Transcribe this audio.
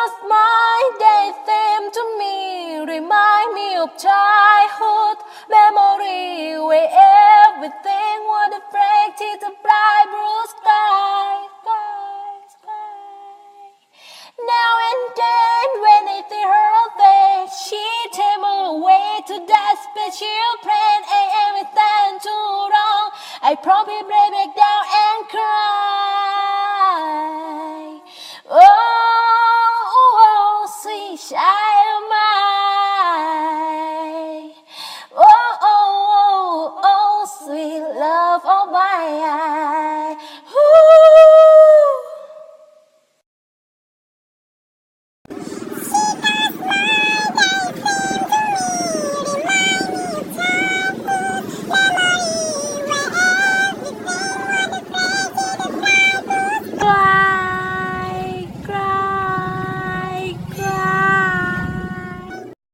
'Cause my daydream to me remind me of childhood memory where everything was reflected in bright blue sky, sky, sky. Now and then when I see her there, she takes me away to that special plane and everything too wrong. I probably break down. child my oh oh oh oh sweet love of my.